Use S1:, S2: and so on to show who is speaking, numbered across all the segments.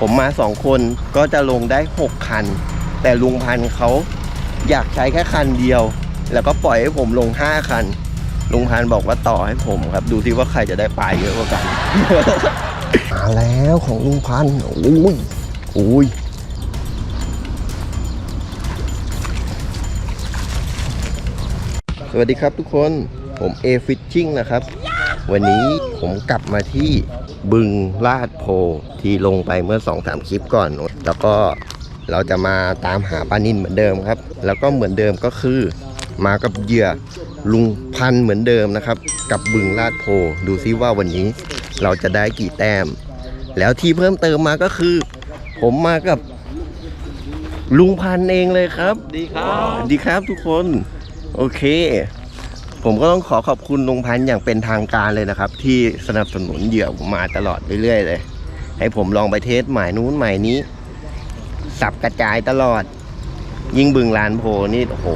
S1: ผมมาสองคนก็จะลงได้หกคัน แต่ลุงพันเขาอยากใช้แค่คันเดียว แล้วก็ปล่อยให้ผมลงห้าคัน ลุงพันบอกว่าต่อให้ผมครับ ดูที่ว่าใครจะได้ปลาเยอะกว่ากัน มาแล้วของลุงพันโอ้ยโอ้ยสวัสดีครับทุกคนผมเอฟิชชิ่งนะครับ วันนี้ผมกลับมาที่ บึงลาดโพที่ลงไปเมื่อ2อสามคลิปก่อน แล้วก็เราจะมาตามหาปลานินเหมือนเดิมครับ แล้วก็เหมือนเดิมก็คือ มากับเหยื่อลุงพันธุ์เหมือนเดิมนะครับ กับบึงลาดโพดูซิว่าวันนี้เราจะได้กี่แต้ม แล้วที่เพิ่มเติมมาก็คือ ผมมากับลุงพันธุ์เองเลยครับ
S2: ดีครับ
S1: ดีครับทุกคน โอเค ผมก็ต้องขอขอบคุณลุงพันธ์อย่างเป็นทางการเลยนะครับ ที่สนับสนุนเหยื่อผมมาตลอดเรื่อยๆเลย ให้ผมลองไปเทสหมายนู้นหมายนี้ สับกระจายตลอด ยิ่งบึงลานโพนี่โอ้โห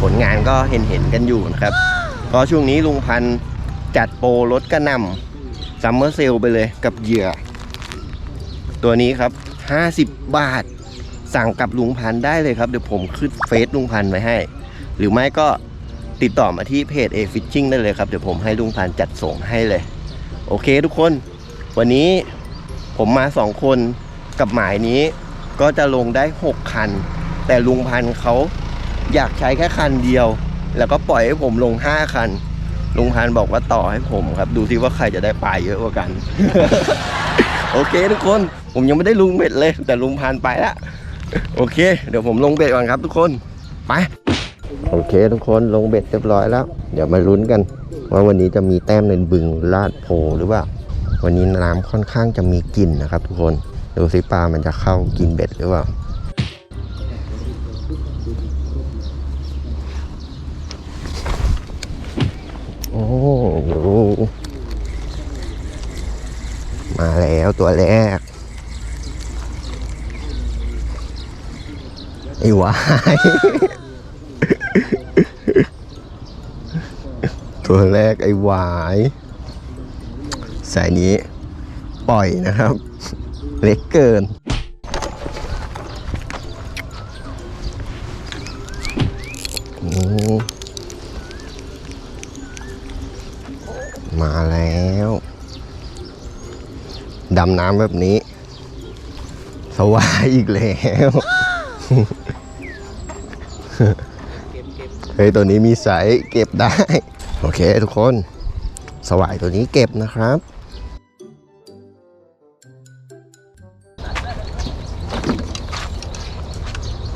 S1: ผลงานก็เห็นเห็นๆกันอยู่นะครับก็ช่วงนี้ลุงพันธ์จัดโปรลดกระนำซัมเมอร์เซลไปเลยกับเหยื่อ ตัวนี้ครับ 50 บาท สั่งกับลุงพันธ์ได้เลยครับ เดี๋ยวผมขึ้นเฟซลุงพันธ์ไว้ให้ หรือไม่ก็ ติดต่อมาที่เพจ A Fishing ได้เลยครับ เดี๋ยวผมให้ลุงพันจัดส่งให้เลย โอเคทุกคน วันนี้ผมมาสองคนกับหมายนี้ก็จะลงได้ 6 คัน แต่ลุงพันเขาอยากใช้แค่คันเดียว แล้วก็ปล่อยให้ผมลง 5 คัน ลุงพันบอกว่าต่อให้ผมครับ ดูที่ว่าใครจะได้ปลายเยอะกว่ากัน โอเคทุกคน ผมยังไม่ได้ลุงเบ็ดเลย แต่ลุงพันไปละโอเค เดี๋ยวผมลงเบ็ดก่อนครับทุกคน ไป โอเคทุกคนลงเบ็ดเรียบร้อยแล้ว เดี๋ยวมาลุ้นกัน ว่าวันนี้จะมีแต้มในบึงลาดโพหรือเปล่า วันนี้น้ำค่อนข้างจะมีกลิ่นนะครับ ทุกคนดูสิปลามันจะเข้ากินเบ็ดหรือเปล่าโอ้ดูมาแล้วตัวแรกไอ้หวาย ตัวแรกไอ้หวาย สายนี้ปล่อยนะครับ เล็กเกิน มาแล้ว ดำน้ำแบบนี้ สวายอีกแล้วเฮ้ยตัวนี้มีสายเก็บได้ โอเคทุกคน สวายตัวนี้เก็บนะครับ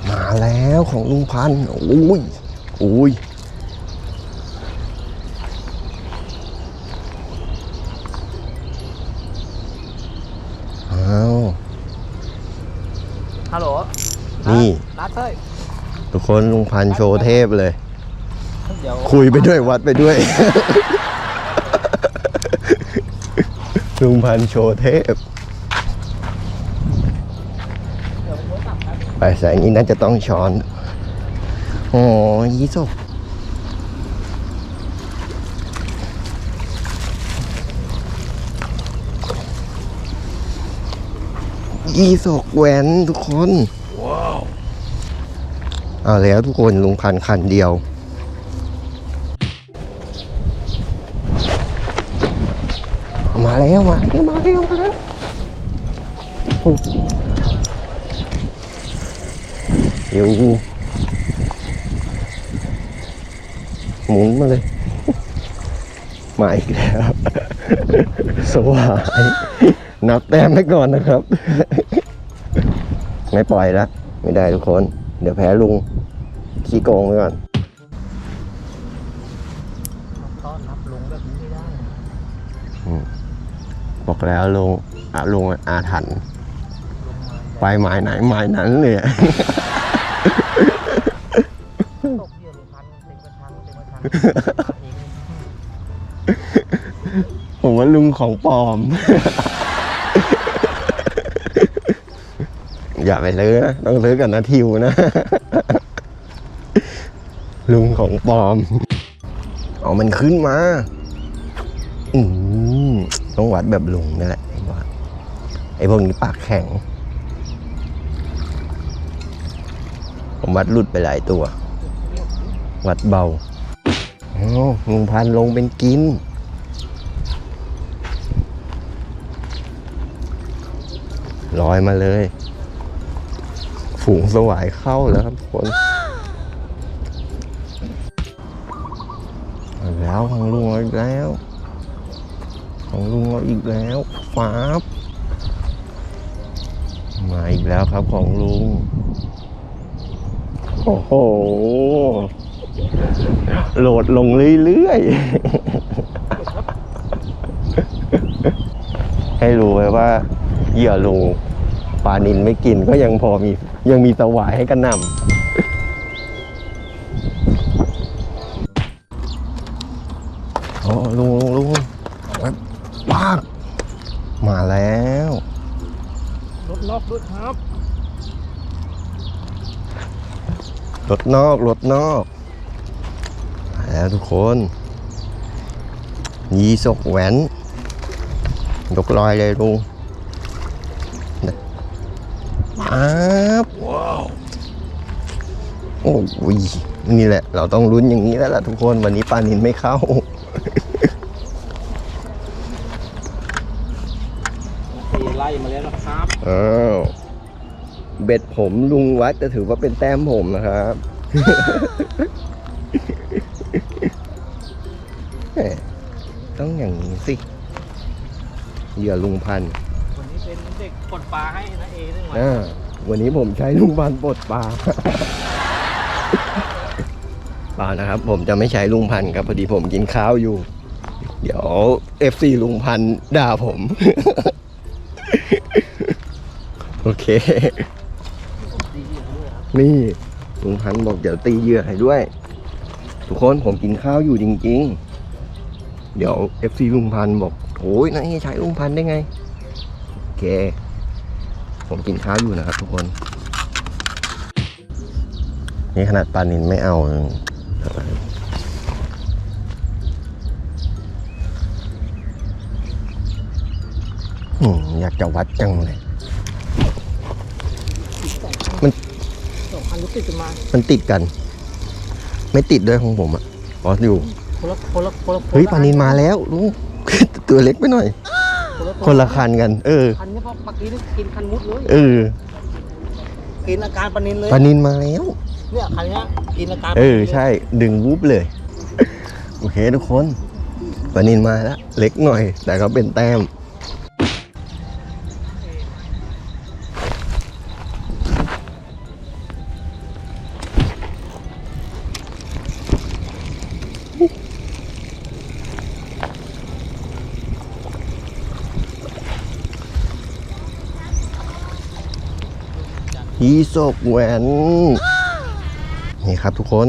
S1: มาแล้วของลุงพันธุ์โอ้ยโอ้ยอ้าว
S2: ฮัลโหล
S1: นี่
S2: นัดเฮ้ย
S1: ทุกคนลุงพันธุ์โชว์เทพเลย
S2: เดี๋ยว
S1: คุยไปด้วยวัดไปด้วย ลุงพันธุ์โชว์เทพ
S2: เดี๋ยวผมโทรศัพท์ครับ
S1: ไปสายนี้น่าจะต้องช้อนอ๋อยี่สกยี่สกแหวนทุกคน
S2: ว้าว
S1: เอาแล้วทุกคนลุงพันธุ์คันเดียว มาแล้วมาแล้วมาแล้วมาแล้วโอ้เดี๋ยวหมุนมาเลย มาอีกแล้วสวายนับแต้มไว้ก่อนนะครับ ไม่ปล่อยแล้วไม่ได้ทุกคน เดี๋ยวแพ้ลุงขี้โกงไว้ก่อน
S2: ต้อนรับลุงแบบนี้ไม่ได้นะ
S1: บอกแล้วลุงอาลุงอาถรรพ์
S2: ลุงมา
S1: ไปหมายไหนหมายนั้นเลย
S2: ตกเหยื่อพันเต็มกระชังเต็มกระชังมาเอง
S1: ผมว่าลุงของปลอม อย่าไปซื้อนะ ต้องซื้อกับนาทิวนะ ลุงของปลอม เอามันขึ้นมา อืม ต้องวัดแบบลุงนี่แหละไอ้วัดไอ้พวกนี้ปากแข็ง ผมวัดหลุดไปหลายตัว วัดเบาอ๋อลุงพันลงเป็นกิน ลอยมาเลย ฝูงสวายเข้าแล้วครับทุกคนแล้วของลุงอีกแล้ว ของลุงเอาอีกแล้วฟ้าบมาอีกแล้วครับของลุง โอ้โห โหลดลงเรื่อยๆ ให้รู้ไว้ว่า เหยื่อลุงปลานินไม่กินก็ยังพอมี ยังมีสวายให้กันนำลุงลุงลุง มาแล้ว
S2: รถนอกด้วยครับ
S1: รถนอกรถนอกมาแล้วทุกคนยีสกแหวนยกลอยเลยลุงปั๊บว้าวโอ้ยนี่แหละ เราต้องลุ้นอย่างนี้แล้วล่ะทุกคนวันนี้ปลานินไม่เข้า
S2: ตีไล่มาแล้วนะครับ
S1: อ้าวเบ็ดผมลุงวัดจะถือว่าเป็นแต้มผมนะครับแหม่ต้องอย่างนี้สิเหยื่อลุงพันธุ์
S2: วันนี้เป็นเด็กกดปลาให้นะเอหนึ่งวัน
S1: อ่าวันนี้ผมใช้ลุงพันธุ์ปลดปลา เปล่านะครับ ผมจะไม่ใช้ลุงพันธุ์ครับพอดีผมกินข้าวอยู่ เดี๋ยว FC ลุงพันธุ์ด่าผม โอเค นี่ลุงพันธ์บอกเดี๋ยวตีเหยื่อให้ด้วย ทุกคนผมกินข้าวอยู่จริง ๆ เดี๋ยว FC ลุงพันธ์บอกโอ้ยนายใช้ลุงพันธ์ได้ไง โอเค ผมกินข้าวอยู่นะครับทุกคน นี่ขนาดปลานินไม่เอาอยากจะวัดจังเลย
S2: สองคันรถติดกันมา
S1: มันติดกัน ไม่ติดด้วยของผมอะอ๋ออยู่
S2: คนละคนละคนละ
S1: เฮ้ยปลานินมาแล้วลุงตัวเล็กไปหน่อย
S2: คนละ
S1: คนละคันกัน เออ
S2: คันนี้เพราะเมื่อกี้นี่กินคันมุดเลย
S1: เออ
S2: กินอาการปลานินเลย
S1: ปลานินมาแล้ว
S2: เนี่ยคันเนี้ยกินอาการ
S1: เออใช่ ดึงวูบเลยโอเคทุกคนปลานินมาแล้วเล็กหน่อย แต่ก็เป็นแต้ม ฮีโซกแหวนนี่ครับทุกคน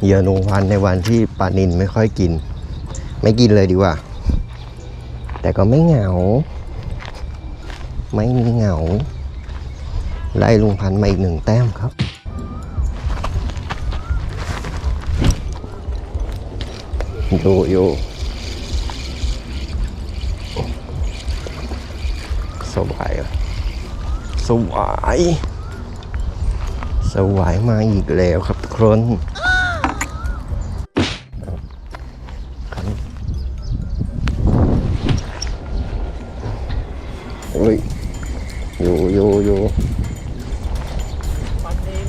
S1: เหยื่อนุงพันในวันที่ปลานินไม่ค่อยกิน ไม่กินเลยดีกว่า แต่ก็ไม่เหงา ไม่มีเหงาไล่ลุงพันมาอีกหนึ่งแต้มครับดูอยู่สบายอะ สวาย สวายมาอีกแล้วครับทุกคนโอ้ยอยู่อยู่อยู่
S2: ปลานิน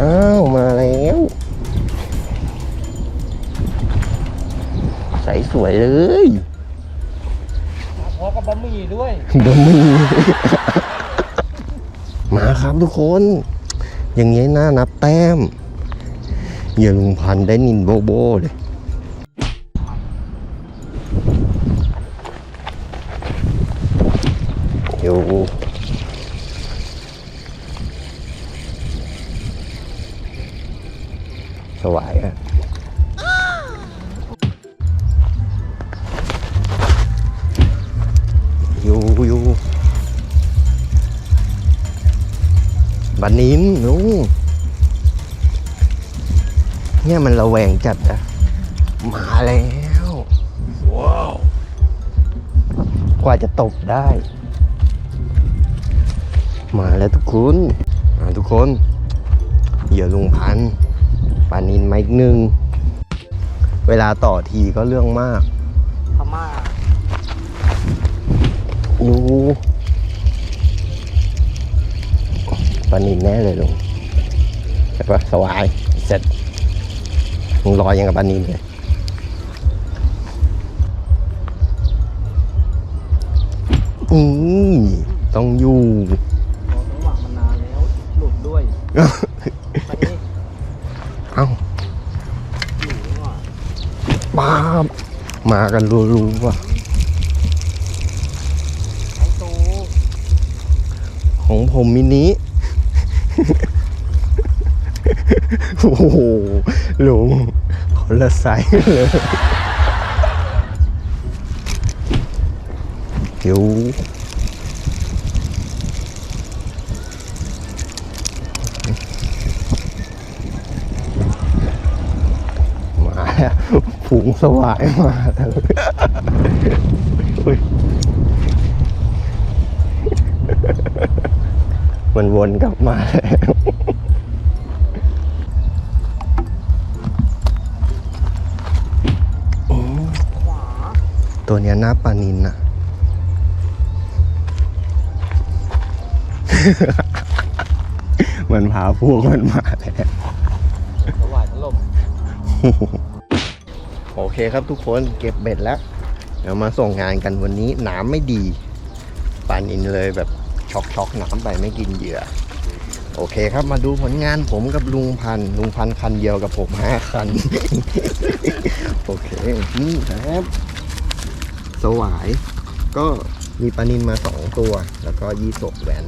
S1: อ้าว มาแล้ว ใสสวยเลย
S2: พร้อมกับบะหมี่ด้วย
S1: บะหมี่ มาครับทุกคน อย่างนี้น่านับแต้มอย่าลุงพันได้นินโบโบเลยอยู่สวายอะ นนินลุงเนี่ยมันระแวงจัดอะมาแล้ว ว้าว กว่าจะตบได้ มาแล้วทุกคนอ่าทุกคนเหยื่อลุงพันธุ์ปลานินมาอีกหนึ่ง เวลาต่อทีก็เรื่องมาก
S2: พม่า
S1: ดู ปลานินแน่เลยลุงใช่ปะสวายเสร็จมึงลอยยังกับปลานินเลยอืมต้องอยู่
S2: รอจังหวะมานานแล้วหลุดด้วยไปนี่
S1: เอ้า
S2: อยู่นี่หว่า
S1: ป้าบมากันรู้ๆว่ะ
S2: ไอ้ตู
S1: ของผมมินิ โอ้โหลุงคนละไซส์เลยเดี๋ยวมาแล้วฝูงสวายมาแล้วอุ๊ย มันวนกลับมาแล้วตัวเนี้ยหน้าปานินอะมันพาพวกมันมาแล้ว
S2: สวายถล่ม
S1: โอเคครับทุกคนเก็บเบ็ดแล้ว เดี๋ยวมาส่งงานกันวันนี้น้ำไม่ดีปานินเลยแบบ ช็อกช็อกน้ำไปไม่กินเหยื่อ โอเคครับมาดูผลงานผมกับลุงพันธุ์ลุงพันธุ์คันเดียวกับผมห้าคัน โอเค นี่ครับ สวาย ก็มีปลานินมาสองตัว แล้วก็ยี่สกแหวน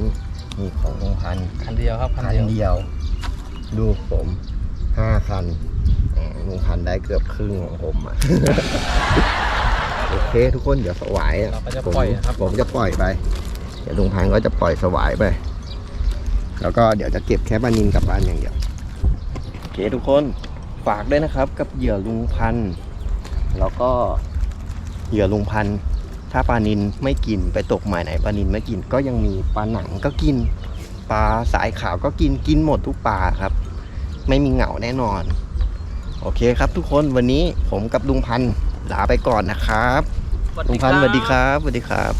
S1: มีของลุงพันธุ์
S2: คันเดียวครับ
S1: คั
S2: คั
S1: น
S2: นเดียว
S1: เดียว ดูผมห้าคันอ่าลุงพันธุ์ได้เกือบครึ่งของผมอะโอเคทุกคนเดี๋ยวสวายอะ
S2: เราก็จะ
S1: ผม
S2: ปล่อยนะครับ
S1: ผมจะปล่อยไป เดี๋ยวลุงพันธ์ก็จะปล่อยสวายไป แล้วก็เดี๋ยวจะเก็บแค่ปลานินกลับบ้านอย่างเดียวโอเคทุกคนฝากด้วยนะครับ กับเหยื่อลุงพันธ์แล้วก็เหยื่อลุงพันธ์ถ้าปลานินไม่กินไปตกหมายไหนปลานินไม่กินก็ยังมีปลาหนังก็กินปลาสายขาวก็กินกินหมดทุกปลาครับ ไม่มีเหงาแน่นอน โอเคครับทุกคนวันนี้ผมกับลุงพันธ์ลาไปก่อนนะครับลุงพันธ์สวัสดีครับสวัสดีครับ